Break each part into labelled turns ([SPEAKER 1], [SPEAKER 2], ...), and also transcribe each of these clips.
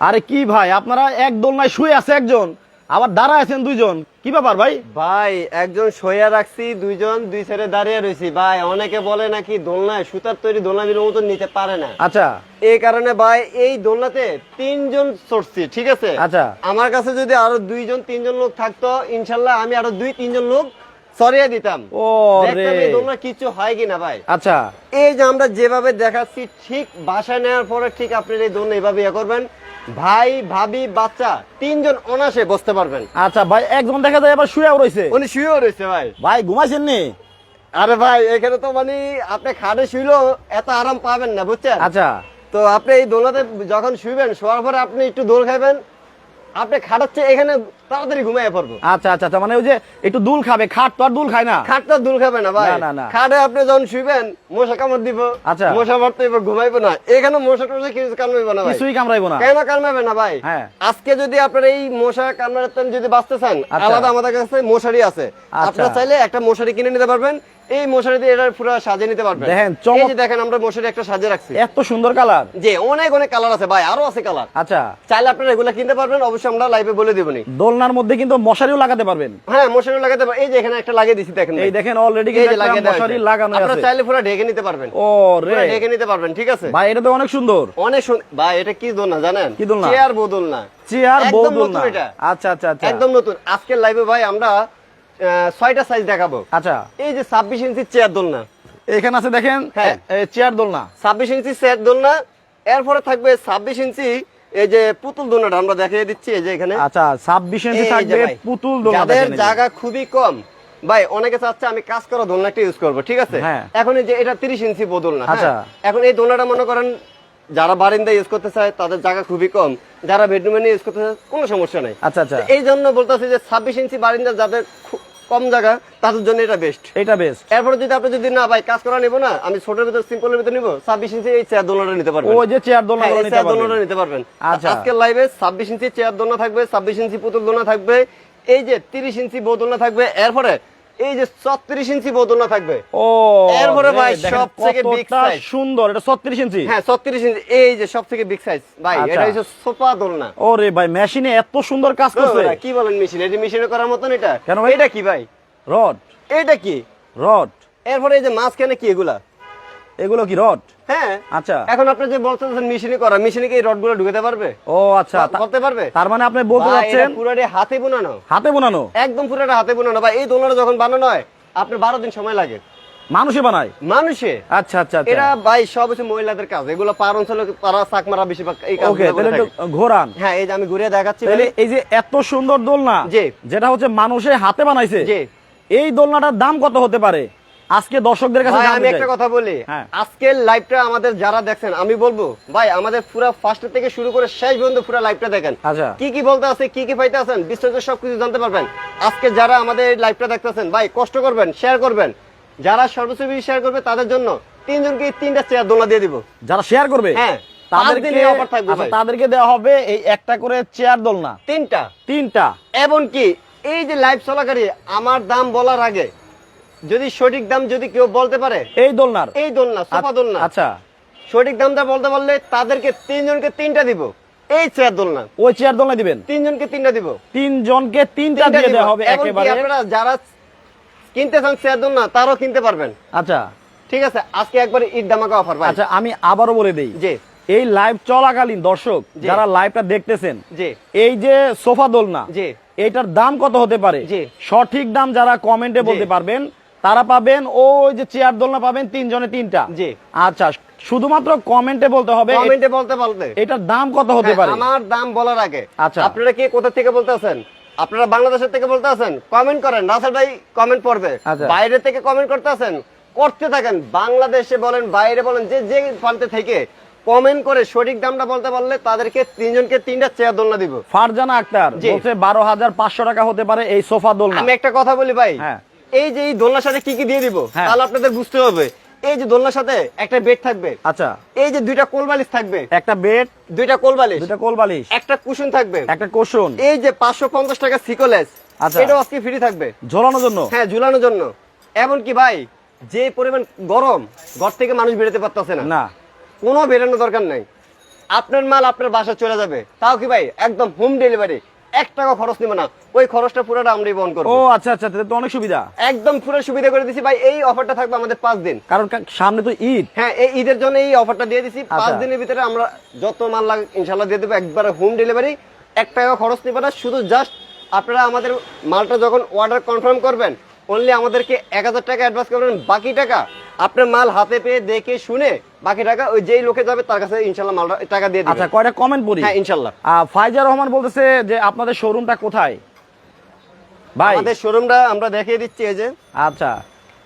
[SPEAKER 1] আরে কি ভাই আপনারা এক দোলনায় শুয়ে আছে একজন আবার দাঁড়ায় আছেন দুইজন কি ব্যাপার ভাই?
[SPEAKER 2] ভাই একজন শোয়া রাখছি দুইজন দুই সাইডে দাঁড়িয়ে রয়েছি ভাই অনেকে বলে নাকি দোলনায় সুতার তৈরি দোলনা বিলের মতন নিতে পারে না।
[SPEAKER 1] আচ্ছা।
[SPEAKER 2] এই কারণে ভাই এই দোলনাতে তিনজন চড়ছি ঠিক আছে?
[SPEAKER 1] আচ্ছা।
[SPEAKER 2] আমার কাছে যদি আরও দুইজন তিনজন লোক থাকতো ইনশাল্লাহ আমি আরও দুই তিনজন লোক সরিয়ে দিতাম।
[SPEAKER 1] ও
[SPEAKER 2] দোলনা কিছু হয় কিনা ভাই?
[SPEAKER 1] আচ্ছা।
[SPEAKER 2] এই যে আমরা যেভাবে দেখাচ্ছি ঠিক বাসায় নেওয়ার পরে ঠিক আপনি এই দোলনা এইভাবে ইয়ে করবেন। ভাই ভাবি বাচ্চা তিনজন অনাসে বসতে পারবেন।
[SPEAKER 1] আচ্ছা ভাই একজন দেখা যায় আবার শুয়েও রয়েছে
[SPEAKER 2] উনি শুয়েও রয়েছে ভাই।
[SPEAKER 1] ভাই ঘুমাইছেন নি?
[SPEAKER 2] আরে ভাই এখানে তো মানে আপনি খাটে শুইলেও এত আরাম পাবেন না বুঝছেন?
[SPEAKER 1] আচ্ছা।
[SPEAKER 2] তো আপনি এই দোলাতে যখন শুইবেন শোয়ার পরে আপনি একটু দোল খাবেন আপনি খাটাচ্ছে এখানে তাড়াতাড়ি ঘুমিয়ে পড়ব
[SPEAKER 1] আচ্ছা আচ্ছা আচ্ছা মানে ওই যে একটু দুল খাবে খাট তো আর দুল খায় না
[SPEAKER 2] খাটটা দূর খাবে না ভাই
[SPEAKER 1] না, না।
[SPEAKER 2] খাটে আপনি যখন শুইবেন মশা কামড় দিব
[SPEAKER 1] আচ্ছা।
[SPEAKER 2] মশা মারতে এবার ঘুমাইবো না এখানে মশা টশা কিছু কামড়াইবো না ভাই
[SPEAKER 1] কিছুই কামড়াইবো না
[SPEAKER 2] কেন কামড়াবে না ভাই
[SPEAKER 1] হ্যাঁ।
[SPEAKER 2] আজকে যদি আপনার এই মশা কামড়াতেন যদি বাঁচতে চান
[SPEAKER 1] আচ্ছা।
[SPEAKER 2] আলাদা আমাদের কাছে মশারি আছে
[SPEAKER 1] আচ্ছা।
[SPEAKER 2] আপনারা চাইলে একটা মশারি কিনে নিতে পারবেন এই মশারি দিয়ে এটা পুরো সাজিয়ে নিতে পারবেন।
[SPEAKER 1] দেখেন,
[SPEAKER 2] এই যে দেখেন আমরা মশারি একটা সাজিয়ে রাখছি।
[SPEAKER 1] এত সুন্দর কালার।
[SPEAKER 2] যে অনেক অনেক কালার আছে ভাই আরও আছে কালার।
[SPEAKER 1] আচ্ছা।
[SPEAKER 2] চাইলে আপনারা এগুলো কিনতে পারবেন অবশ্যই আমরা লাইভে বলে দেবনি।
[SPEAKER 1] দোলনার মধ্যে কিন্তু মশারিও লাগাতে পারবেন।
[SPEAKER 2] হ্যাঁ মশারি লাগাতে পারবেন। এই যে এখানে একটা লাগিয়ে দিছি দেখেন
[SPEAKER 1] এই দেখেন অলরেডি কিন্তু মশারি। লাগানো
[SPEAKER 2] আপনারা চাইলে পুরো ঢেকে নিতে পারবেন।
[SPEAKER 1] ও রে।
[SPEAKER 2] ঢেকে নিতে পারবেন ঠিক আছে?
[SPEAKER 1] ভাই এটা তো অনেক সুন্দর।
[SPEAKER 2] অনেক ভাই এটা কি দোলনা জানেন?
[SPEAKER 1] কি দোলনা?
[SPEAKER 2] চেয়ার বদল না
[SPEAKER 1] চেয়ার দোলনা।
[SPEAKER 2] নতুন
[SPEAKER 1] আচ্ছা আচ্ছা আচ্ছা।
[SPEAKER 2] একদম নতুন। আজকের লাইভে ভাই আমরা ছয়টা সাইজ দেখাবো
[SPEAKER 1] আচ্ছা
[SPEAKER 2] এই যে ছাব্বিশ ইঞ্চি চেয়ার দোলনা
[SPEAKER 1] এখানে আছে দেখেন
[SPEAKER 2] হ্যাঁ।
[SPEAKER 1] চেয়ার দোলনা
[SPEAKER 2] ছাব্বিশ ইঞ্চি চেয়ার দোলনা এরপরে থাকবে ছাব্বিশ ইঞ্চি এই যে পুতুল দোলনাটা আমরা দেখিয়ে দিচ্ছি এই যে এখানে
[SPEAKER 1] আচ্ছা ছাব্বিশ ইঞ্চি থাকবে পুতুল দোলনা
[SPEAKER 2] যাদের। জায়গা খুবই কম ভাই অনেকে চাচ্ছে আমি কাজ করা দোলনা একটা ইউজ করব ঠিক আছে
[SPEAKER 1] হ্যাঁ।
[SPEAKER 2] এখন এই যে এটা তিরিশ ইঞ্চি বদল না
[SPEAKER 1] আচ্ছা।
[SPEAKER 2] এখন এই দোলনাটা মনে করেন যারা বারিন্দা ইউজ করতে চায় তাদের জায়গা খুবই কম। যারা বেডরুমে নিয়ে ইউজ করতে চায় কোনো সমস্যা নেই।
[SPEAKER 1] আচ্ছা আচ্ছা।
[SPEAKER 2] এই জন্য বলতেছি যে ছাব্বিশ ইঞ্চি বারিন্দা যাদের কম জায়গা তাদের জন্য এটা বেস্ট
[SPEAKER 1] এটা বেস্ট
[SPEAKER 2] এরপরে যদি আপনি যদি না ভাই কাজ করা নিবো না আমি ছোটের ভিতর সিম্পলের ভিতর নিবো ছাব্বিশ ইঞ্চি এই চেয়ার দোলনাটা নিতে পারবেন।
[SPEAKER 1] ওই যে চেয়ার দোলনা
[SPEAKER 2] হ্যাঁ, এই চেয়ার দোলনাটা নিতে পারবেন।
[SPEAKER 1] আচ্ছা।
[SPEAKER 2] আজকের লাইভে ছাব্বিশ ইঞ্চি চেয়ার দোলনা থাকবে ছাব্বিশ ইঞ্চি পুতুল দোলনা থাকবে এই যে তিরিশ ইঞ্চি বোদোলনা থাকবে এরপরে এই যে ছত্রিশ ইঞ্চি বোদোলনা থাকবে।
[SPEAKER 1] ও
[SPEAKER 2] এরপরে ভাই সবথেকে
[SPEAKER 1] বিগ
[SPEAKER 2] সাইজ
[SPEAKER 1] সুন্দর এটা 36 ইঞ্চি?
[SPEAKER 2] হ্যাঁ ছত্রিশ ইঞ্চি। এই যে সব থেকে বিগ সাইজ ভাই
[SPEAKER 1] আচ্ছা।
[SPEAKER 2] এটা হচ্ছে সোফা দোলনা।
[SPEAKER 1] ওরে ভাই মেশিনে এত সুন্দর কাজ করছে।
[SPEAKER 2] কি বলেন মেশিন? এটা মেশিনে করার মতন এটা?
[SPEAKER 1] কেন ভাই?
[SPEAKER 2] এটা কি ভাই?
[SPEAKER 1] রড।
[SPEAKER 2] এটা কি?
[SPEAKER 1] রড।
[SPEAKER 2] এরপরে এই যে মাঝখানে কি এগুলা?
[SPEAKER 1] এগুলো কি রড?
[SPEAKER 2] হ্যাঁ।
[SPEAKER 1] আচ্ছা।
[SPEAKER 2] এখন আপনি যে বলতেছেন মেশিনে করা মেশিনে কি রডগুলো ঢুকাতে পারবে?
[SPEAKER 1] ও আচ্ছা।
[SPEAKER 2] করতে পারবে?
[SPEAKER 1] তার মানে আপনি বলতে যাচ্ছেন
[SPEAKER 2] পুরাটা হাতে বোনানো।
[SPEAKER 1] হাতে বোনানো?
[SPEAKER 2] একদম পুরোটা হাতে বোনানো। ভাই এই দোলনাটা যখন বানানো হয় আপনার বারো দিন সময় লাগে।
[SPEAKER 1] মানুষে বানায়?
[SPEAKER 2] মানুষে।
[SPEAKER 1] আচ্ছা আচ্ছা আচ্ছা।
[SPEAKER 2] এরা ভাই সব হচ্ছে মহিলাদের কাজ। এগুলো পার অঞ্চলে তারা চাকমারা বেশিরভাগ এই কাজ
[SPEAKER 1] ওকে তাহলে ঘোরান।
[SPEAKER 2] হ্যাঁ এই যে আমি ঘুরে দেখাচ্ছি
[SPEAKER 1] তাহলে এই যে এত সুন্দর দোলনা
[SPEAKER 2] জি।
[SPEAKER 1] যেটা হচ্ছে মানুষে হাতে বানাইছে
[SPEAKER 2] জি।
[SPEAKER 1] এই দোলনাটার দাম কত হতে পারে? আজকে দর্শকদের কাছে
[SPEAKER 2] আমি একটা কথা বলি।
[SPEAKER 1] হ্যাঁ।
[SPEAKER 2] আজকের লাইভটা আমাদের যারা দেখছেন আমি বলব ভাই আমাদের পুরো ফার্স্ট থেকে শুরু করে শেষ পর্যন্ত পুরো লাইভটা দেখেন।
[SPEAKER 1] আচ্ছা।
[SPEAKER 2] কি কি বলতে আছে কি কি পাইতে আছেন বিস্তারিত সবকিছু জানতে পারবেন। আজকে যারা আমাদের লাইভটা দেখতেছেন ভাই কষ্ট করবেন শেয়ার করবেন। যারা সর্বোচ্চ বেশি শেয়ার করবে তাদের জন্য তিনজনকে তিনটা চেয়ার দোলা দিয়ে দিব।
[SPEAKER 1] যারা শেয়ার করবে
[SPEAKER 2] হ্যাঁ,
[SPEAKER 1] তাদেরকে আচ্ছা। তাদেরকে দেওয়া হবে এই একটা করে চেয়ার দোলনা।
[SPEAKER 2] তিনটা।
[SPEAKER 1] তিনটা।
[SPEAKER 2] এবং কি এই যে লাইভ চলাকারী আমার দাম বলার আগে যদি সঠিক দাম যদি কেউ বলতে পারে?
[SPEAKER 1] এই দোলনার।
[SPEAKER 2] এই দোলনা সোফা দোলনা।
[SPEAKER 1] আচ্ছা।
[SPEAKER 2] সঠিক দামটা বলতে পারলে তাদেরকে তিনজনকে তিনটা দিব। এই চেয়ার দোলনা।
[SPEAKER 1] ওই চেয়ার দোলনা দিবেন?
[SPEAKER 2] তিনজনকে তিনটা দিব।
[SPEAKER 1] তিনজনকে তিনটা দিয়ে দেওয়া হবে একেবারে।
[SPEAKER 2] আপনারা যারা কিনতে চান চেয়ার দোলনা তারও কিনতে পারবেন।
[SPEAKER 1] আচ্ছা।
[SPEAKER 2] ঠিক আছে আজকে একবারে ঈদ দামাকা অফার ভাই।
[SPEAKER 1] আচ্ছা আমি আবারও বলে দেই।
[SPEAKER 2] জি।
[SPEAKER 1] এই লাইভ চলাকালীন দর্শক। যারা লাইভটা দেখতেছেন
[SPEAKER 2] জি।
[SPEAKER 1] এই যে সোফা দোলনা
[SPEAKER 2] জি।
[SPEAKER 1] এইটার দাম কত হতে পারে? সঠিক দাম যারা কমেন্টে বলতে পারবেন তারা পাবেন ওই যে চেয়ার দোলনা পাবেন তিনজনে তিনটা।
[SPEAKER 2] জি।
[SPEAKER 1] আচ্ছা শুধুমাত্র কমেন্টে বলতে হবে
[SPEAKER 2] কমেন্টে বলতে বলতে।
[SPEAKER 1] এটার দাম কত হতে
[SPEAKER 2] হ্যাঁ,
[SPEAKER 1] পারে?
[SPEAKER 2] আমার দাম বলার আগে।
[SPEAKER 1] আচ্ছা।
[SPEAKER 2] আপনারা কি কোথা থেকে বলতে আছেন? আপনারা বাংলাদেশের থেকে বলতে আছেন? কমেন্ট করেন রাসেল ভাই কমেন্ট পড়বে।
[SPEAKER 1] আচ্ছা।
[SPEAKER 2] বাইরে থেকে কমেন্ট করতে আছেন? করতে থাকেন। বাংলাদেশে বলেন বাইরে বলেন যে যে প্রান্তে থেকে কমেন্ট করে সঠিক দামটা বলতে পারলে তাদেরকে তিনজনকে তিনটা চেয়ার দোলনা দিব।
[SPEAKER 1] ফারজানা আক্তার। বলছে বারো হাজার পাঁচশো টাকা হতে পারে এই সোফা দোলনা।
[SPEAKER 2] আমি একটা কথা বলি ভাই।
[SPEAKER 1] হ্যাঁ।
[SPEAKER 2] এই যে এই দোলনার সাথে কি কি দিয়ে দিব
[SPEAKER 1] হ্যাঁ।
[SPEAKER 2] তাহলে আপনাদের বুঝতে হবে। এই যে দোলনার সাথে একটা বেড থাকবে
[SPEAKER 1] আচ্ছা।
[SPEAKER 2] এই যে দুইটা কোলবালিশ থাকবে
[SPEAKER 1] একটা বেড
[SPEAKER 2] দুইটা কোলবালিশ
[SPEAKER 1] দুটা কোল বালিশ
[SPEAKER 2] একটা কুশন থাকবে
[SPEAKER 1] একটা কোশন।
[SPEAKER 2] এই যে পাঁচশো পঞ্চাশ টাকা সিকোলেস
[SPEAKER 1] আচ্ছা।
[SPEAKER 2] এটাও আজকে ফ্রি থাকবে।
[SPEAKER 1] ঝোলানোর জন্য?
[SPEAKER 2] হ্যাঁ ঝুলানোর জন্য। এমন কি ভাই যে পরিমাণ গরম ঘর থেকে মানুষ বেরোতে পারতেছে না।
[SPEAKER 1] না।
[SPEAKER 2] কোনো বেরোনোর দরকার নাই। আপনার মাল আপনার বাসা চলে যাবে। তাও কি ভাই একদম হোম ডেলিভারি এক টাকা খরচ নিবে না। ওই খরচটা পুরোটা আমরাই বহন করব।
[SPEAKER 1] ও আচ্ছা আচ্ছা তাহলে তো অনেক সুবিধা।
[SPEAKER 2] একদম পুরো সুবিধা করে দিছি। ভাই এই অফারটা থাকবে আমাদের পাঁচ দিন।
[SPEAKER 1] কারণ সামনে তো ঈদ।
[SPEAKER 2] হ্যাঁ এই ঈদের জন্য এই অফারটা দিয়ে দিছি। পাঁচ
[SPEAKER 1] আচ্ছা।
[SPEAKER 2] দিনের ভিতরে আমরা যত মাল লাগে ইনশাল্লাহ দিয়ে দেবো। একবারে হোম ডেলিভারি এক টাকা খরচ নিবে না। শুধু জাস্ট আপনারা আমাদের মালটা যখন অর্ডার কনফার্ম করবেন অনলি আমাদেরকে এক হাজার টাকা অ্যাডভান্স করবেন বাকি টাকা আপনার মাল হাতে পেয়ে দেখে শুনে বাকি টাকা ওই যেই লোকে যাবে তার কাছে ইনশাল্লাহ মালটা টাকা দিয়ে
[SPEAKER 1] আচ্ছা কয়টা কমেন্ট পড়ি?
[SPEAKER 2] হ্যাঁ ইনশাল্লাহ।
[SPEAKER 1] ফাইজার রহমান বলতেছে যে আপনাদের শোরুমটা কোথায়? ভাই।
[SPEAKER 2] আমাদের শোরুমটা আমরা দেখিয়ে দিচ্ছি এই যে।
[SPEAKER 1] আচ্ছা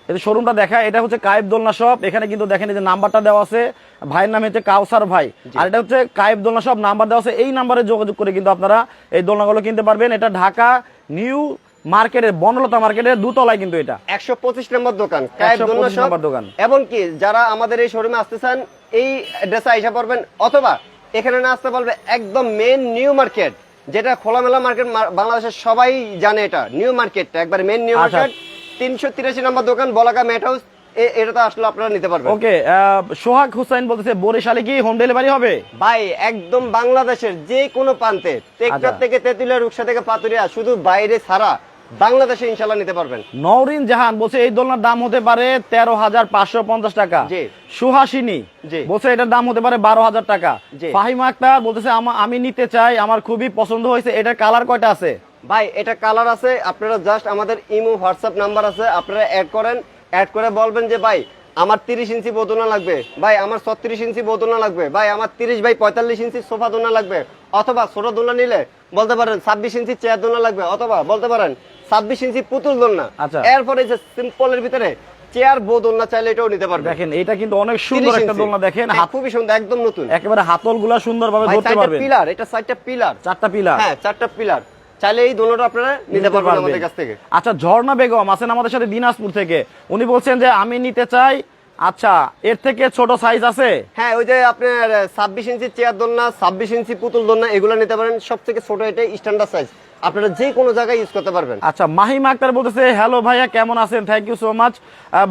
[SPEAKER 1] এই শোরুমটা দেখা এটা হচ্ছে কায়েব দোলনা শপ এখানে কিন্তু দেখেন এই যে নাম্বারটা দেওয়া আছে। ভাইয়ের নাম হচ্ছে কাউসার ভাই। আর এটা হচ্ছে কায়েব দোলনা শপ নাম্বার দেওয়া আছে। এই নাম্বারে যোগাযোগ করে কিন্তু আপনারা এই দোলনাগুলো কিনতে পারবেন। এটা ঢাকা নিউ মার্কেটের বনলতা মার্কেটের দুতলায় কিন্তু এটা
[SPEAKER 2] একশো পঁচিশ নম্বর দোকান কায়েব
[SPEAKER 1] 125
[SPEAKER 2] দোলনা shop।
[SPEAKER 1] নম্বর দোকান।
[SPEAKER 2] এবং কি যারা আমাদের এই শোরুমে আসতে চান এই অ্যাড্রেসে আইসা পড়বেন অথবা এখানে না আসতে পারবে একদম মেন নিউ মার্কেট যেটা খোলামেলা মার্কেট বাংলাদেশের সবাই জানে এটা নিউ মার্কেটটা একবার মেন নিউ। মার্কেট তিনশো তিরাশি নম্বর দোকান বলাকা মেট হাউস এটাতে আসলে আপনারা নিতে পারবেন
[SPEAKER 1] ওকে সোহাগ হুসাইন বলতেছে বরিশালে কি হোম ডেলিভারি হবে
[SPEAKER 2] ভাই একদম বাংলাদেশের যে কোনো প্রান্তে টেকটার
[SPEAKER 1] আচ্ছা।
[SPEAKER 2] থেকে তেতুলিয়া রূপসা থেকে পাতুরিয়া শুধু বাইরে ছাড়া বাংলাদেশে ইনশাল্লাহ নিতে পারবেন।
[SPEAKER 1] নওরিন জাহান বলছে এই দোলনার দাম হতে পারে তেরো হাজার পাঁচশো পঞ্চাশ টাকা। সুহাসিনী বলছে এটার দাম হতে পারে বারো হাজার টাকা। ফাহিমা আক্তার বলতেছে আমি নিতে চাই আমার খুবই পছন্দ হয়েছে এটার কালার কয়টা আছে?
[SPEAKER 2] ভাই এটা কালার আছে আপনারা জাস্ট আমাদের ইমো হোয়াটসঅ্যাপ নাম্বার আছে আপনারা অ্যাড করেন অ্যাড করে বলবেন যে ভাই আমার তিরিশ ইঞ্চি বোতনা লাগবে ভাই আমার ছত্রিশ ইঞ্চি বোতনা লাগবে ভাই আমার তিরিশ বাই পঁয়তাল্লিশ ইঞ্চি সোফা দোলনা লাগবে অথবা ছোট দোলনা নিলে বলতে পারেন ছাব্বিশ ইঞ্চি চেয়ার দোলনা লাগবে অথবা বলতে পারেন ছাব্বিশ ইঞ্চি পুতুল দোলনা।
[SPEAKER 1] আচ্ছা।
[SPEAKER 2] এরপরে যে সিম্পলের ভিতরে চেয়ার বো দোলনা চাইলে এটাও নিতে পারবে।
[SPEAKER 1] দেখেন এটা কিন্তু অনেক সুন্দর একটা দোলনা দেখেন
[SPEAKER 2] হ্যাঁ,
[SPEAKER 1] হাত
[SPEAKER 2] খুবই সুন্দর একদম নতুন।
[SPEAKER 1] একেবারে ধরতে পারবেন।
[SPEAKER 2] পিলার এটা পিলার
[SPEAKER 1] চারটা পিলার
[SPEAKER 2] হ্যাঁ চারটা পিলার চাইলে এই দোলনাটা আপনারা নিতে পারবেন আমাদের কাছ থেকে।
[SPEAKER 1] আচ্ছা ঝর্ণা বেগম আছেন আমাদের সাথে দিনাজপুর থেকে। উনি বলছেন যে আমি নিতে চাই আচ্ছা এর থেকে ছোট সাইজ আছে?
[SPEAKER 2] হ্যাঁ ওই যে আপনার ছাব্বিশ ইঞ্চি চেয়ার দোলনা ছাব্বিশ ইঞ্চি পুতুল দোলনা এগুলো নিতে পারেন। সব থেকে ছোট এটা স্ট্যান্ডার্ড সাইজ আপনারা যে কোনো জায়গায় ইউজ করতে পারবেন।
[SPEAKER 1] আচ্ছা মাহিম আক্তার বলতেছে হ্যালো ভাইয়া কেমন আছেন? থ্যাংক ইউ সো মাচ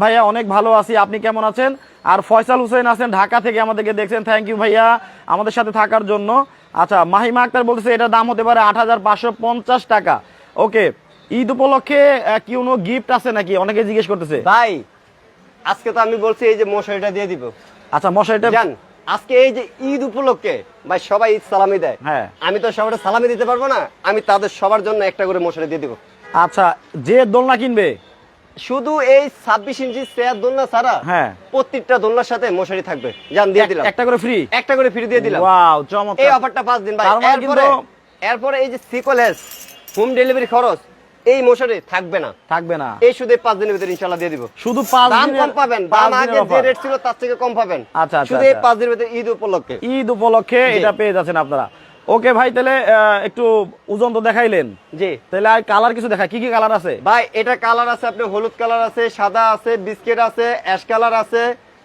[SPEAKER 1] ভাইয়া অনেক ভালো আছি আপনি কেমন আছেন? আর ফয়সাল হোসেন আছেন ঢাকা থেকে আমাদেরকে দেখছেন থ্যাংক ইউ ভাইয়া আমাদের সাথে থাকার জন্য। আচ্ছা মাহিমা আক্তার বলতেছে এটার দাম হতে পারে আট হাজার পাঁচশো পঞ্চাশ টাকা। ওকে ঈদ উপলক্ষে কি কোনো গিফট আছে নাকি? অনেকে জিজ্ঞেস করতেছে।
[SPEAKER 2] ভাই আজকে তো আমি বলছি এই যে মশারিটা দিয়ে দিব।
[SPEAKER 1] আচ্ছা মশারিটা
[SPEAKER 2] জান আজকে এই যে ঈদ উপলক্ষে ভাই সবাই ঈদ সালামি দেয়।
[SPEAKER 1] হ্যাঁ।
[SPEAKER 2] আমি তো সবাই সালামি দিতে পারব না আমি তাদের সবার জন্য একটা করে মশারি দিয়ে দিব।
[SPEAKER 1] আচ্ছা যে দোলনা কিনবে?
[SPEAKER 2] শুধু এই ছাব্বিশ ইঞ্চি চেয়ার দোলনা ছাড়া
[SPEAKER 1] হ্যাঁ।
[SPEAKER 2] প্রত্যেকটা দোলনার সাথে মশারি থাকবে। জান দিয়ে দিলাম।
[SPEAKER 1] একটা করে ফ্রি
[SPEAKER 2] একটা করে ফ্রি দিয়ে দিলাম।
[SPEAKER 1] ওয়াও চমৎকার।
[SPEAKER 2] এই অফারটা পাঁচ দিন ভাই।
[SPEAKER 1] মানে
[SPEAKER 2] এরপরে এরপরে এই যে সিকোলেস হোম ডেলিভারি খরচ এই মশারি থাকবে না।
[SPEAKER 1] থাকবে না।
[SPEAKER 2] এই শুধু পাঁচ দিনের ভিতরে ইনশাল্লাহ দিয়ে দিব।
[SPEAKER 1] শুধু পাঁচ
[SPEAKER 2] দাম কম পাবেন। দাম আগে যে রেট ছিল তার থেকে কম পাবেন।
[SPEAKER 1] আচ্ছা, আচ্ছা,
[SPEAKER 2] শুধু এই
[SPEAKER 1] আচ্ছা।
[SPEAKER 2] পাঁচ দিনের ভিতরে ঈদ উপলক্ষে।
[SPEAKER 1] ঈদ উপলক্ষে এটা পেয়ে যাচ্ছেন আপনারা। ওকে ভাই তাহলে একটু ওজন তো দেখাইলেন।
[SPEAKER 2] জি।
[SPEAKER 1] তাহলে আর কালার কিছু দেখায় কি কি কালার আছে?
[SPEAKER 2] ভাই এটা কালার আছে আপনার হলুদ কালার আছে সাদা আছে বিস্কিট আছে অ্যাশ কালার আছে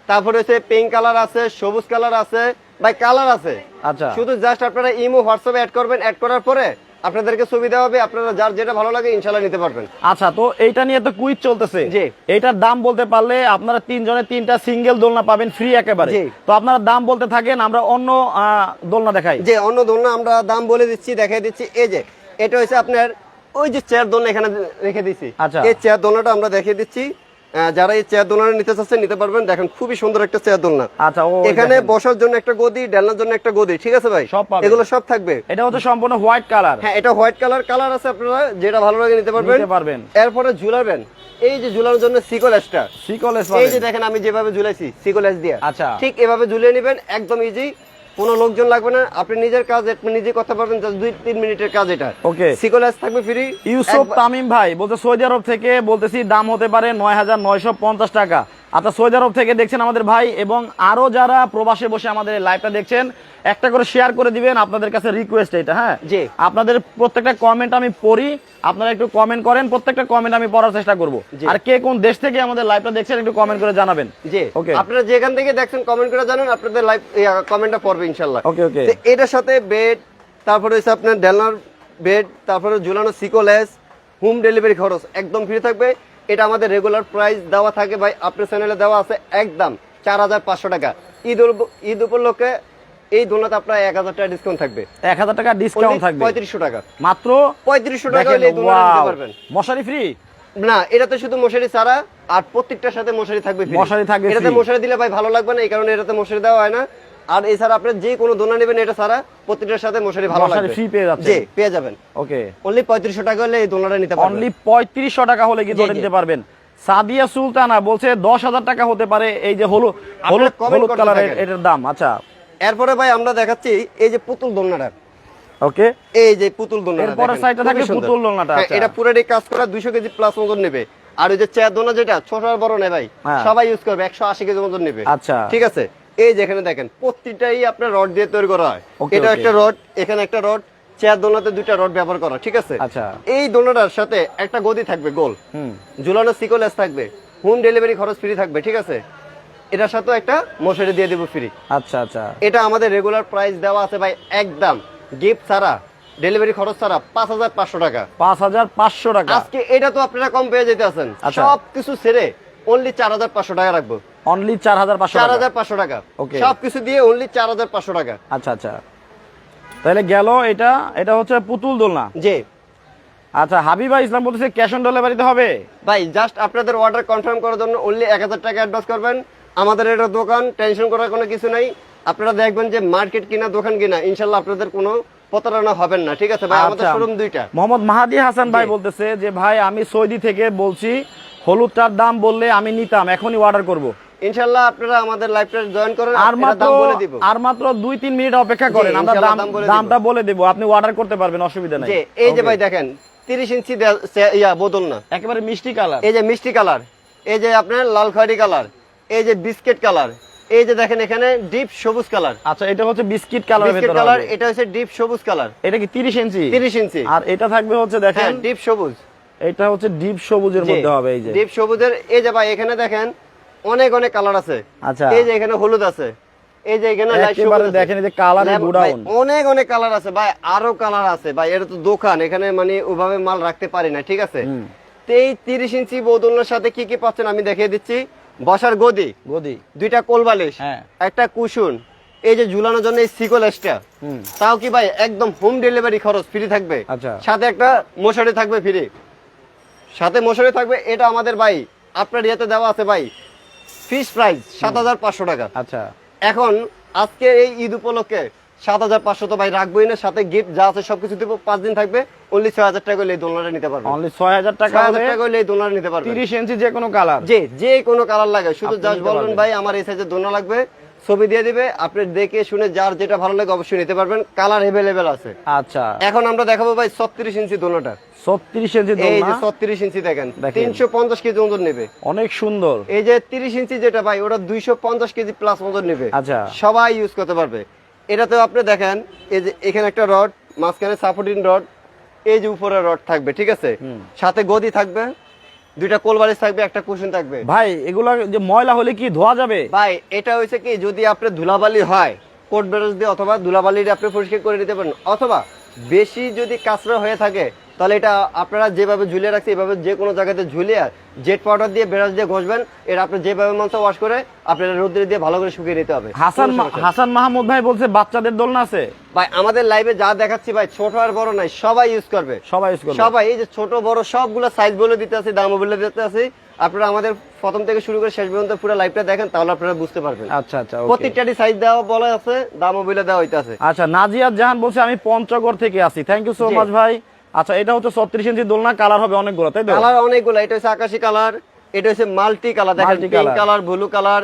[SPEAKER 2] তারপরে হচ্ছে পিঙ্ক কালার আছে সবুজ কালার আছে। ভাই কালার আছে।
[SPEAKER 1] আচ্ছা।
[SPEAKER 2] শুধু জাস্ট আপনারা ইমো হোয়াটসঅ্যাপে অ্যাড করবেন। অ্যাড করার পরে আপনাদেরকে সুবিধা হবে আপনারা যার যেটা ভালো লাগে ইনশাল্লাহ নিতে পারবেন।
[SPEAKER 1] আচ্ছা তো এইটা নিয়ে তো কুইজ চলতেছে।
[SPEAKER 2] জি।
[SPEAKER 1] এইটার দাম বলতে পারলে আপনারা তিনজনে তিনটা সিঙ্গেল দোলনা পাবেন ফ্রি একেবারে।
[SPEAKER 2] জি।
[SPEAKER 1] তো আপনারা দাম বলতে থাকেন আমরা অন্য আহ, দোলনা দেখাই।
[SPEAKER 2] যে অন্য দোলনা আমরা দাম বলে দিচ্ছি দেখাই দিচ্ছি। এই যে এটা হচ্ছে আপনার ওই যে চেয়ার দোলনা এখানে রেখে দিচ্ছি
[SPEAKER 1] আচ্ছা।
[SPEAKER 2] এই চেয়ার দোলনাটা আমরা দেখিয়ে দিচ্ছি। যারা এই চেয়ার দোলনা নিতে চাচ্ছেন নিতে পারবেন। দেখেন খুবই সুন্দর একটা চেয়ার দোলনা।
[SPEAKER 1] আচ্ছা
[SPEAKER 2] এখানে বসার জন্য একটা গদি ডালনার জন্য একটা গদি ঠিক আছে ভাই?
[SPEAKER 1] সব
[SPEAKER 2] এগুলো সব থাকবে।
[SPEAKER 1] এটা হচ্ছে সম্পূর্ণ হোয়াইট কালার।
[SPEAKER 2] হ্যাঁ এটা হোয়াইট কালার। কালার আছে আপনারা যেটা ভালো লাগে নিতে পারবেন।
[SPEAKER 1] নিতে পারবেন।
[SPEAKER 2] এরপরে ঝুলাবেন এই যে ঝুলানোর জন্য সিকোলেসটা
[SPEAKER 1] সিকলেস
[SPEAKER 2] এই যে দেখেন আমি যেভাবে ঝুলাইছি সিকোলেস দিয়ে।
[SPEAKER 1] আচ্ছা।
[SPEAKER 2] ঠিক এভাবে ঝুলিয়ে নেবেন একদম ইজি কোনো লোকজন লাগবে না আপনি নিজের কাজ আপনি নিজে করতে পারবেন জাস্ট দুই তিন মিনিটের কাজ এটা।
[SPEAKER 1] ওকে
[SPEAKER 2] সিকোলাস থাকবে ফ্রি
[SPEAKER 1] ইউসুফ তামিম ভাই বলতে সৌদি আরব থেকে বলতেছি দাম হতে পারে নয় হাজার নয়শো পঞ্চাশ টাকা। আচ্ছা সৌদি আরব থেকে দেখছেন আমাদের ভাই এবং আরও যারা প্রবাসে বসে আমাদের লাইভটা দেখছেন একটা করে শেয়ার করে দিবেন আপনাদের কাছে রিকোয়েস্ট এটা হ্যাঁ?
[SPEAKER 2] জি।
[SPEAKER 1] আপনাদের প্রত্যেকটা কমেন্ট আমি পড়ি আপনারা একটু কমেন্ট করেন প্রত্যেকটা কমেন্ট আমি পড়ার চেষ্টা করব। আর কে কোন দেশ থেকে আমাদের লাইভটা দেখছেন একটু কমেন্ট করে জানাবেন।
[SPEAKER 2] জি।
[SPEAKER 1] ওকে
[SPEAKER 2] আপনারা যেখান থেকে দেখছেন কমেন্ট করে জানেন আপনাদের লাইভ কমেন্টটা পড়বে ইনশাল্লাহ
[SPEAKER 1] ওকে ওকে
[SPEAKER 2] এটার সাথে বেড তারপরে হচ্ছে আপনার ডেলনার বেড তারপরে ঝুলানো সিকোলেস হোম ডেলিভারি খরচ একদম ফ্রি থাকবে। এটা আমাদের রেগুলার প্রাইস দেওয়া থাকে ভাই। আপনার চ্যানেলে দেওয়া আছে একদম চার হাজার পাঁচশো টাকা। ঈদ উল- ঈদ উপলক্ষে এই দোলনাতে আপনার এক হাজার টাকা ডিসকাউন্ট থাকবে।
[SPEAKER 1] এক হাজার টাকা ডিসকাউন্ট থাকবে।
[SPEAKER 2] পঁয়ত্রিশশো টাকা।
[SPEAKER 1] মাত্র
[SPEAKER 2] পঁয়ত্রিশশো টাকা হলে এই দোলনাটা নিতে পারবেন।
[SPEAKER 1] মশারি ফ্রি
[SPEAKER 2] না এটাতে শুধু মশারি ছাড়া আর প্রত্যেকটার সাথে মশারি থাকবে
[SPEAKER 1] মশারি থাকবে
[SPEAKER 2] এটাতে মশারি দিলে ভাই ভালো লাগবে না এই কারণে এটাতে মশারি দেওয়া হয় না। আর এছাড়া আপনি যে কোনো দোলনা নেবেন এটা ছাড়া প্রত্যেকটার সাথে মশারি ভালো লাগবে।
[SPEAKER 1] free পেয়ে যাচ্ছেন।
[SPEAKER 2] জি পেয়ে যাবেন।
[SPEAKER 1] ওকে
[SPEAKER 2] অনলি পঁয়ত্রিশশো টাকা হলে এই দোলনাটা নিতে পারবেন।
[SPEAKER 1] অনলি পঁয়ত্রিশশো টাকা হলে কি
[SPEAKER 2] জি।
[SPEAKER 1] নিতে পারবেন। সাদিয়া সুলতানা বলছে দশ হাজার টাকা হতে পারে এই যে হলুদ
[SPEAKER 2] আপনারা
[SPEAKER 1] হলুদ হলুদ কালারের এটার দাম আচ্ছা।
[SPEAKER 2] এরপরে ভাই আমরা দেখাচ্ছি এই যে পুতুল দোলনাটা।
[SPEAKER 1] ওকে
[SPEAKER 2] এই যে পুতুল দোলনা
[SPEAKER 1] এরপরের side টা থাকবে পুতুল দোলনাটা, আচ্ছা।
[SPEAKER 2] এটা পুরোটাই কাজ করা দুইশো কেজি প্লাস ওজন নেবে। আর ওই যে চেয়ার দোলনা যেটা ছোট আর বড় নেই ভাই।
[SPEAKER 1] হ্যাঁ।
[SPEAKER 2] সবাই ইউজ করবে একশো আশি কেজি ওজন নেবে।
[SPEAKER 1] আচ্ছা।
[SPEAKER 2] ঠিক আছে? এই যেখানে দেখেন প্রতিটাই আপনার রড দিয়ে তৈরি করা হয়। এটা একটা রড এখানে একটা রড চেয়ার দোলনাতে দুইটা রড ব্যবহার করা ঠিক আছে?
[SPEAKER 1] আচ্ছা।
[SPEAKER 2] এই দোলনাটার সাথে একটা গদি থাকবে গোল। ঝুলানো সিকোলেস থাকবে হোম ডেলিভারি খরচ ফ্রি থাকবে ঠিক আছে? এটার সাথে একটা মশারি দিয়ে দেবো ফ্রি
[SPEAKER 1] আচ্ছা আচ্ছা।
[SPEAKER 2] এটা আমাদের রেগুলার প্রাইস দেওয়া আছে ভাই একদম। গিফট ছাড়া ডেলিভারি খরচ ছাড়া পাঁচ হাজার পাঁচশো টাকা।
[SPEAKER 1] পাঁচ হাজার পাঁচশো টাকা?
[SPEAKER 2] আজকে এটা তো আপনারা কম পেয়ে যেতে আছেন।
[SPEAKER 1] আচ্ছা।
[SPEAKER 2] সব কিছু ছেড়ে অনলি চার হাজার পাঁচশো টাকা রাখব।
[SPEAKER 1] অনলি চার হাজার পাঁচশো
[SPEAKER 2] চার
[SPEAKER 1] টাকা
[SPEAKER 2] হাজার পাঁচশো টাকা।
[SPEAKER 1] Okay.
[SPEAKER 2] সব কিছু দিয়ে অনলি চার হাজার পাঁচশো টাকা।
[SPEAKER 1] আচ্ছা আচ্ছা। তাহলে গেল এটা এটা হচ্ছে পুতুল দোলনা।
[SPEAKER 2] জি।
[SPEAKER 1] আচ্ছা হাবিবা ইসলাম বলতেছে ক্যাশ অন ডেলিভারিতে হবে।
[SPEAKER 2] ভাই জাস্ট আপনাদের অর্ডার কনফার্ম করার জন্য অনলি এক হাজার টাকা অ্যাডভান্স করবেন। আমাদের এটা দোকান টেনশন করার কোনো কিছু নাই। আপনারা দেখবেন যে মার্কেট কিনা দোকান কিনা ইনশাল্লাহ আপনাদের কোনো প্রতারণা হবেন না। ঠিক আছে ভাই? আমাদের
[SPEAKER 1] আচ্ছা।
[SPEAKER 2] শোরুম দুইটা।
[SPEAKER 1] মোহাম্মদ মাহাদি হাসান ভাই বলতেছে যে ভাই আমি সৌদি থেকে বলছি হলুদটার দাম বললে আমি নিতাম এখনই অর্ডার করব।
[SPEAKER 2] ইনশাল্লাহ আপনারা আমাদের লাইভটা জয়েন করেন
[SPEAKER 1] আর মাত্র
[SPEAKER 2] বলে দিব।
[SPEAKER 1] আর মাত্র দুই তিন মিনিট অপেক্ষা করেন আমরা দাম। দামটা বলে দেবো আপনি অর্ডার করতে পারবেন অসুবিধা নেই।
[SPEAKER 2] এই যে ভাই দেখেন তিরিশ ইঞ্চি ইয়া বোতল না।
[SPEAKER 1] একেবারে মিষ্টি কালার।
[SPEAKER 2] এই যে মিষ্টি কালার এই যে আপনার লাল খয়েরি কালার এই যে বিস্কিট কালার এই যে দেখেন এখানে ডিপ সবুজ কালার।
[SPEAKER 1] আচ্ছা এটা হচ্ছে বিস্কিট কালার
[SPEAKER 2] বিস্কিট কালার এটা হচ্ছে ডিপ সবুজ কালার।
[SPEAKER 1] এটা কি 30 ইঞ্চি?
[SPEAKER 2] তিরিশ ইঞ্চি।
[SPEAKER 1] আর এটা থাকবে হচ্ছে
[SPEAKER 2] হ্যাঁ
[SPEAKER 1] দেখেন
[SPEAKER 2] ডিপ সবুজ।
[SPEAKER 1] এটা হচ্ছে ডিপ সবুজের মধ্যে হবে এই যে।
[SPEAKER 2] ডিপ সবুজের এই যে ভাই এখানে দেখেন অনেক অনেক কালার আছে।
[SPEAKER 1] আচ্ছা।
[SPEAKER 2] এই যে এখানে হলুদ আছে। এই যে এখানে।
[SPEAKER 1] দেখেন এই যে কালারে।
[SPEAKER 2] অনেক অনেক কালার আছে। ভাই আরও কালার আছে। ভাই এটা তো দোকান। এখানে মানে ওভাবে মাল রাখতে পারি না ঠিক আছে? এই তিরিশ ইঞ্চি বোতলের সাথে কি কি পাচ্ছেন আমি দেখিয়ে দিচ্ছি। বসার গদি।
[SPEAKER 1] গদি।
[SPEAKER 2] দুইটা কোলবালিশ
[SPEAKER 1] হ্যাঁ।
[SPEAKER 2] একটা কুশন। এই যে ঝুলানোর জন্য এই সিকল
[SPEAKER 1] হুম।
[SPEAKER 2] তাও কি ভাই একদম হোম ডেলিভারি খরচ ফ্রি থাকবে?
[SPEAKER 1] আচ্ছা।
[SPEAKER 2] সাথে একটা মশারি থাকবে ফ্রি সাথে মশারি থাকবে এটা আমাদের ভাই আপনার ইয়েতে দেওয়া আছে ভাই ফিস প্রাইস সাত হাজার পাঁচশো টাকা।
[SPEAKER 1] আচ্ছা।
[SPEAKER 2] এখন আজকে এই ঈদ উপলক্ষে সাত হাজার পাঁচশো তো ভাই রাখবোই না সাথে গিফট যা আছে সবকিছু দিব পাঁচ দিন থাকবে অনলি ছয় হাজার টাকা হলে এই দোলনাটা নিতে পারবে।
[SPEAKER 1] অনলি 6000 টাকা
[SPEAKER 2] ছয় হাজার টাকা হলে এই দোলনাটা নিতে পারবে।
[SPEAKER 1] তিরিশ ইঞ্চি যে কোনো কালার
[SPEAKER 2] যে যে কোনো কালার লাগে শুধু জাস্ট বলবেন ভাই আমার এই সাইজের দোলনা লাগবে ছবি দিয়ে দিবে আপনি দেখে শুনে যার যেটা ভালো লাগে অবশ্যই নিতে পারবেন। কালার এভেলেবেল আছে।
[SPEAKER 1] আচ্ছা।
[SPEAKER 2] এখন আমরা দেখাবো ভাই ছত্রিশ ইঞ্চি দোলনাটা।
[SPEAKER 1] 36 ইঞ্চি
[SPEAKER 2] এই যে
[SPEAKER 1] দোলনা?
[SPEAKER 2] ছত্রিশ ইঞ্চি দেখেন
[SPEAKER 1] দেখেন।
[SPEAKER 2] তিনশো পঞ্চাশ কেজি ওজন নেবে।
[SPEAKER 1] অনেক সুন্দর।
[SPEAKER 2] এই যে তিরিশ ইঞ্চি যেটা ভাই ওটা দুইশো পঞ্চাশ কেজি প্লাস ওজন নেবে।
[SPEAKER 1] আচ্ছা।
[SPEAKER 2] সবাই ইউজ করতে পারবে। এটাতেও আপনি দেখেন এই যে এখানে একটা রড মাঝখানে সাপোর্টিং রড এই যে উপরে রড থাকবে ঠিক আছে? সাথে গদি থাকবে দুইটা কোলবালিশ থাকবে একটা কুশন থাকবে।
[SPEAKER 1] ভাই এগুলা যে ময়লা হলে কি ধোয়া যাবে?
[SPEAKER 2] ভাই এটা হয়েছে কি যদি আপনার ধুলাবালি হয় কোট ব্রাশ দিয়ে অথবা ধুলাবালি দিয়ে আপনি পরিষ্কার করে নিতে পারেন অথবা বেশি যদি কাঁচরা হয়ে থাকে তাহলে এটা আপনারা যেভাবে ঝুলিয়ে রাখছে এভাবে যে কোনো জায়গাতে ঝুলিয়ে জেট পাউডার দিয়ে ব্রাশ দিয়ে ঘষবেন এটা আপনি যেভাবে মন ওয়াশ করে আপনারা রোদ্রে দিয়ে ভালো করে শুকিয়ে নিতে হবে।
[SPEAKER 1] হাসান। হাসান মাহমুদ ভাই বলছে বাচ্চাদের দোলনা আছে।
[SPEAKER 2] ভাই আমাদের লাইভে যা দেখাচ্ছি ভাই ছোট আর বড় নাই সবাই ইউজ করবে।
[SPEAKER 1] সবাই ইউজ করবে।
[SPEAKER 2] সবাই এই যে ছোট বড় সবগুলো সাইজ বলে দিতে আছে দামও বলে দিতে আছে। আপনারা আমাদের প্রথম থেকে শুরু করে শেষ পর্যন্ত পুরো লাইভটা দেখেন তাহলে আপনারা বুঝতে পারবেন।
[SPEAKER 1] আচ্ছা আচ্ছা okay।
[SPEAKER 2] প্রত্যেকটারই সাইজ দেওয়া বলা আছে দামও বলে দেওয়া হইতাছে।
[SPEAKER 1] আচ্ছা নাজিয়া জাহান বলছে আমি পঞ্চগড় থেকে আসি থ্যাংক ইউ সো মাচ ভাই। আচ্ছা এটা হচ্ছে 36 ইঞ্চি দোলনা কালার হবে অনেকগুলো তাই তো?
[SPEAKER 2] কালার অনেকগুলো এটা হচ্ছে আকাশি কালার এটা হচ্ছে মাল্টি কালার দেখেন pink colour. Blue colour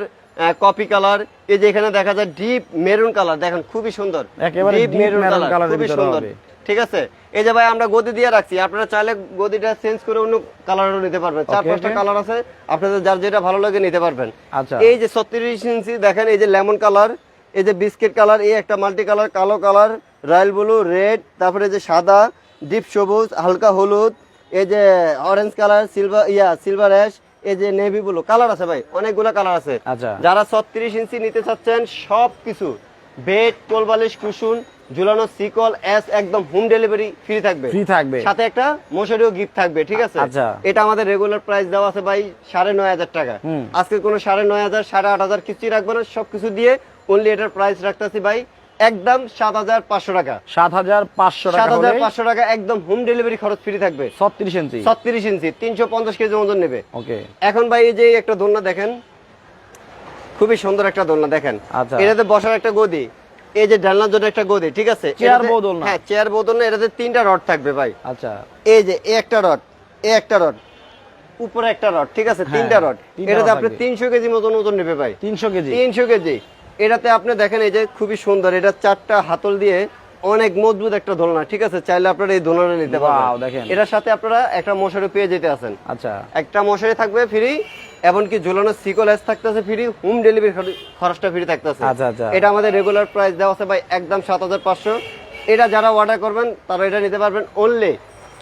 [SPEAKER 2] coffee colour এই যে এখানে দেখা যায় ডিপ মেরুন কালার দেখেন খুবই সুন্দর।
[SPEAKER 1] একেবারে
[SPEAKER 2] ডিপ মেরুন কালার খুবই সুন্দর। ঠিক আছে? এই যে ভাই আমরা গদি দিয়ে রাখছি আপনারা চাইলে গদিটা চেঞ্জ করে অন্য কালারও নিতে পারবেন। চার পাঁচটা কালার আছে আপনাদের যার যেটা ভালো লাগে নিতে পারবেন।
[SPEAKER 1] আচ্ছা।
[SPEAKER 2] এই যে ছত্রিশ ইঞ্চি দেখেন এই যে লেমন কালার এই যে বিস্কিট কালার এই একটা মাল্টি কালার কালো কালার রয়্যাল ব্লু রেড তারপরে যে সাদা ডিপ সবুজ হালকা হলুদ এই যে orange colour silver yeah silver ash এই যে নেভি ব্লু কালার আছে ভাই অনেকগুলো কালার আছে।
[SPEAKER 1] আচ্ছা।
[SPEAKER 2] যারা ছত্রিশ ইঞ্চি নিতে চাচ্ছেন সব কিছু বেড কোলবালিশ কুসুন ঝুলানো সিকল এস একদম হোম ডেলিভারি ফ্রি থাকবে।
[SPEAKER 1] ফ্রি থাকবে।
[SPEAKER 2] সাথে একটা মশারিও গিফট থাকবে ঠিক আছে?
[SPEAKER 1] আচ্ছা।
[SPEAKER 2] এটা আমাদের রেগুলার প্রাইস দেওয়া আছে ভাই সাড়ে নয় হাজার টাকা। আজকে কোনো সাড়ে নয় হাজার সাড়ে আট হাজার কিছুই রাখবে না সবকিছু দিয়ে অনলি এটার প্রাইস রাখতেছি ভাই একদম সাত হাজার পাঁচশো টাকা।
[SPEAKER 1] সাত হাজার পাঁচশো
[SPEAKER 2] সাত হাজার পাঁচশো টাকা একদম হোম ডেলিভারি খরচ ফ্রি থাকবে।
[SPEAKER 1] ছত্রিশ ইঞ্চি?
[SPEAKER 2] ছত্রিশ ইঞ্চি তিনশো পঞ্চাশ কেজি ওজন নেবে।
[SPEAKER 1] ওকে।
[SPEAKER 2] এখন ভাই এই যে একটা দোলনা দেখেন খুবই সুন্দর একটা দোলনা দেখেন।
[SPEAKER 1] আচ্ছা।
[SPEAKER 2] এটাতে বসার একটা গদি এই যে ডালনার জন্য একটা গদি ঠিক আছে?
[SPEAKER 1] চেয়ার বউ
[SPEAKER 2] হ্যাঁ চেয়ার বউ দোলনা এটাতে তিনটা রড থাকবে ভাই।
[SPEAKER 1] আচ্ছা।
[SPEAKER 2] এই যে এ একটা রড এ একটা রড উপরে একটা রড ঠিক আছে?
[SPEAKER 1] হ্যাঁ,
[SPEAKER 2] তিনটা রড এটাতে আপনি তিনশো কেজি মতন ওজন নেবে ভাই।
[SPEAKER 1] তিনশো কেজি?
[SPEAKER 2] তিনশো কেজি। এটাতে আপনি দেখেন এই যে খুবই সুন্দর এটা চারটা হাতল দিয়ে অনেক মজবুত একটা দোলনা ঠিক আছে? চাইলে আপনারা এই দোলনা নিতে পারবেন।
[SPEAKER 1] দেখেন।
[SPEAKER 2] এটার সাথে আপনারা একটা মশারি পেয়ে যেতে আছেন।
[SPEAKER 1] আচ্ছা।
[SPEAKER 2] একটা মশারি থাকবে ফ্রি এমনকি ঝুলানো সিকল এস থাকতেছে ফ্রি হোম ডেলিভারি খরচটা ফ্রি থাকতেছে।
[SPEAKER 1] আচ্ছা, আচ্ছা।
[SPEAKER 2] এটা আমাদের রেগুলার প্রাইস দেওয়া আছে ভাই একদম সাত হাজার পাঁচশো। এটা যারা অর্ডার করবেন তারা এটা নিতে পারবেন অনলি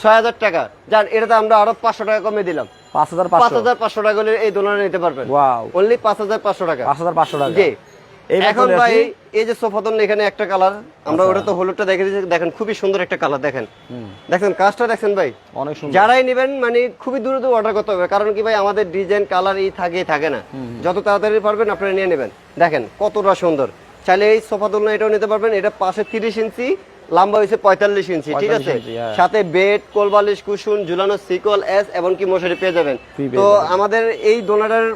[SPEAKER 2] ছয় হাজার টাকা। যান এটাতে আমরা আরও পাঁচশো টাকা কমে দিলাম।
[SPEAKER 1] পাঁচ হাজার
[SPEAKER 2] পাঁচ
[SPEAKER 1] পাঁচশো
[SPEAKER 2] হাজার পাঁচশো টাকা এই দোলনা নিতে পারবেন। অনলি পাঁচ হাজার পাঁচশো টাকা।
[SPEAKER 1] পাঁচ হাজার পাঁচশো টাকা।
[SPEAKER 2] জি। এখন ভাই এই যে এখানে একটা কালার আমরা
[SPEAKER 1] আচ্ছা।
[SPEAKER 2] ওটা তো হলুদটা দেখে দিয়েছি দেখেন খুবই সুন্দর একটা কালার দেখেন। দেখেন কাজটা দেখছেন ভাই।
[SPEAKER 1] অনেক সুন্দর।
[SPEAKER 2] যারাই নেবেন মানে খুবই দ্রুত অর্ডার করতে হবে কারণ কি ভাই আমাদের ডিজাইন কালার এই থাকে থাকে না। যত তাড়াতাড়ি পারবেন আপনারা নিয়ে নেবেন। দেখেন কতটা সুন্দর। চাইলে এই সোফা দোলনা এটাও নিতে পারবেন এটা পাশে তিরিশ ইঞ্চি লম্বা হয়েছে পঁয়তাল্লিশ ইঞ্চি ঠিক আছে?
[SPEAKER 1] হ্যাঁ।
[SPEAKER 2] সাথে বেড কোলবালিশ কুশন ঝুলানো সিকল এস এমনকি মশারি পেয়ে যাবেন। তো আমাদের এই দোলনাটার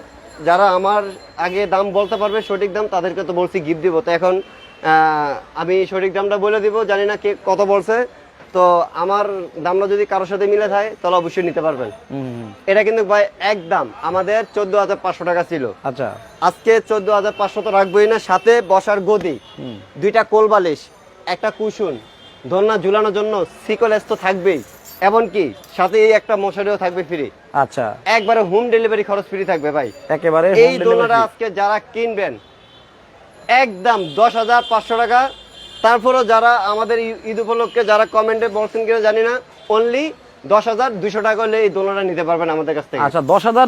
[SPEAKER 2] যারা আমার আগে দাম বলতে পারবে সঠিক দাম তাদেরকে তো বলছি গিফট দিব। তো এখন আমি সঠিক দামটা বলে দিব জানি না কে কত বলছে। তো আমার দামটা যদি কারোর সাথে মিলে থাকে তাহলে অবশ্যই নিতে পারবেন। এটা কিন্তু ভাই একদম আমাদের চোদ্দ হাজার পাঁচশো টাকা ছিল।
[SPEAKER 1] আচ্ছা।
[SPEAKER 2] আজকে চোদ্দ হাজার পাঁচশো তো রাখবোই না সাথে বসার গদি দুইটা কোল বালিশ একটা কুশন দোলনা ঝুলানোর জন্য সিকলেস তো থাকবেই। এমনকি সাথে এই একটা মশারিও থাকবে ফ্রি
[SPEAKER 1] আচ্ছা।
[SPEAKER 2] একবারে হোম ডেলিভারি খরচ ফ্রি থাকবে ভাই।
[SPEAKER 1] একেবারে
[SPEAKER 2] এই দোলনাটা আজকে যারা কিনবেন একদম দশ হাজার পাঁচশো টাকা। তারপরেও যারা আমাদের ঈদ উপলক্ষে যারা কমেন্টে বলছেন কিনা জানি না অনলি দশ হাজার দুশো টাকা হলে এই দোলনাটা নিতে পারবেন আমাদের কাছ থেকে।
[SPEAKER 1] আচ্ছা দশ হাজার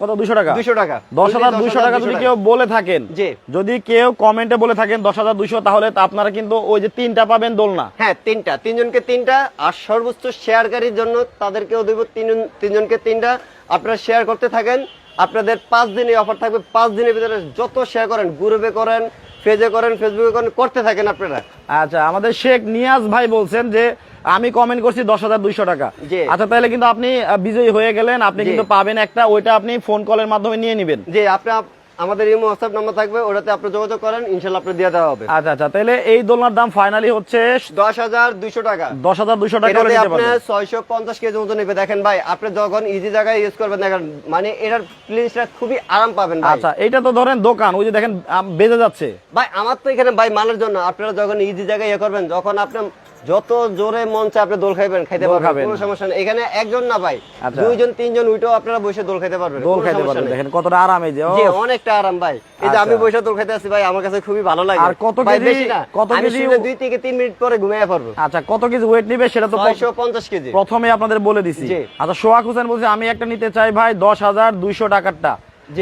[SPEAKER 1] কত দুশো টাকা?
[SPEAKER 2] দুশো টাকা।
[SPEAKER 1] দশ হাজার দুইশো টাকা যদি কেউ বলে থাকেন
[SPEAKER 2] জি।
[SPEAKER 1] যদি কেউ কমেন্টে বলে থাকেন দশ হাজার দুইশো তাহলে তা আপনারা কিন্তু ওই যে তিনটা পাবেন দোলনা।
[SPEAKER 2] হ্যাঁ তিনটা। তিনজনকে তিনটা আর সর্বোচ্চ শেয়ারকারীর জন্য তাদেরকেও দেবো তিনজন তিনজনকে তিনটা। আপনারা শেয়ার করতে থাকেন আপনাদের পাঁচ দিনে অফার থাকবে। পাঁচ দিনের ভিতরে যত শেয়ার করেন গ্রুপে করেন পেজে করেন ফেসবুকে করেন করতে থাকেন আপনারা।
[SPEAKER 1] আচ্ছা আমাদের শেখ নিয়াজ ভাই বলছেন যে আমি কমেন্ট করছি দশ হাজার দুইশো টাকা। আচ্ছা তাহলে কিন্তু আপনি বিজয়ী হয়ে গেলেন আপনি কিন্তু পাবেন একটা ওইটা আপনি ফোন কলের মাধ্যমে নিয়ে নেবেন।
[SPEAKER 2] যে আপনি আপ- আমাদের এই হোয়াটসঅ্যাপ নাম্বার থাকবে ওটাতে আপনি যোগাযোগ করেন ইনশাল্লাহ আপনি দিয়ে দেওয়া হবে।
[SPEAKER 1] আচ্ছা আচ্ছা তাহলে এই দোলনার দাম ফাইনালি হচ্ছে
[SPEAKER 2] দশ হাজার দুইশো টাকা।
[SPEAKER 1] দশ হাজার দুইশো টাকা পারবেন।
[SPEAKER 2] ছয়শো পঞ্চাশ কেজি মতো নেবে। দেখেন ভাই আপনি যখন ইজি জায়গায় ইউজ করবেন দেখেন মানে এটার প্লেসটা খুবই আরাম পাবেন ভাই।
[SPEAKER 1] আচ্ছা এটা তো ধরেন দোকান ওই যে দেখেন বেজে যাচ্ছে।
[SPEAKER 2] ভাই আমার তো এখানে ভাই মালের জন্য। আপনারা যখন ইজি জায়গায় ইয়ে করবেন যখন আপনি যত জোরে মন চায় আপনি দোল খাইবেন খাইতে পারবেন কোনো সমস্যা নেই। এখানে একজন না ভাই
[SPEAKER 1] আচ্ছা।
[SPEAKER 2] দুইজন তিনজন উইটাও আপনারা বসে দোল খাইতে পারবেন
[SPEAKER 1] দোল খাইতে পারবেন। দেখেন কতটা আরাম এই যে
[SPEAKER 2] জি অনেকটা আরাম ভাই। এই যে আমি
[SPEAKER 1] আচ্ছা।
[SPEAKER 2] বসে দোল খাইতে আছি ভাই আমার কাছে খুবই ভালো লাগে।
[SPEAKER 1] আর কত কেজি- কত কেজি-
[SPEAKER 2] শুলে দুই থেকে তিন মিনিট পরে ঘুমিয়ে পারব
[SPEAKER 1] আচ্ছা কত কেজি ওয়েট নিবে সেটা তো
[SPEAKER 2] ছয়শো পঞ্চাশ কেজি।
[SPEAKER 1] প্রথমে আপনাদের বলে দিছি। আচ্ছা সোহাগ হোসেন বলছে আমি একটা নিতে চাই ভাই দশ হাজার দুইশো টাকারটা।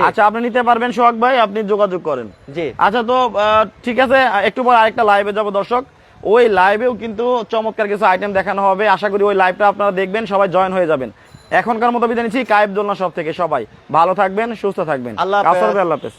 [SPEAKER 1] আচ্ছা আপনি নিতে পারবেন সোহাগ ভাই আপনি যোগাযোগ করেন।
[SPEAKER 2] জি।
[SPEAKER 1] আচ্ছা তো ঠিক আছে একটু পর আরেকটা লাইভে যাব দর্শক। ওই লাইভেও কিন্তু চমৎকার কিছু আইটেম দেখানো হবে। আশা করি ওই লাইভটা আপনারা দেখবেন সবাই জয়েন হয়ে যাবেন। এখনকার মতো বিদায় নিচ্ছি কায়েব দোলনা সব থেকে সবাই। ভালো থাকবেন সুস্থ থাকবেন।
[SPEAKER 2] আল্লাহ
[SPEAKER 1] আল্লাহ হাফেজ।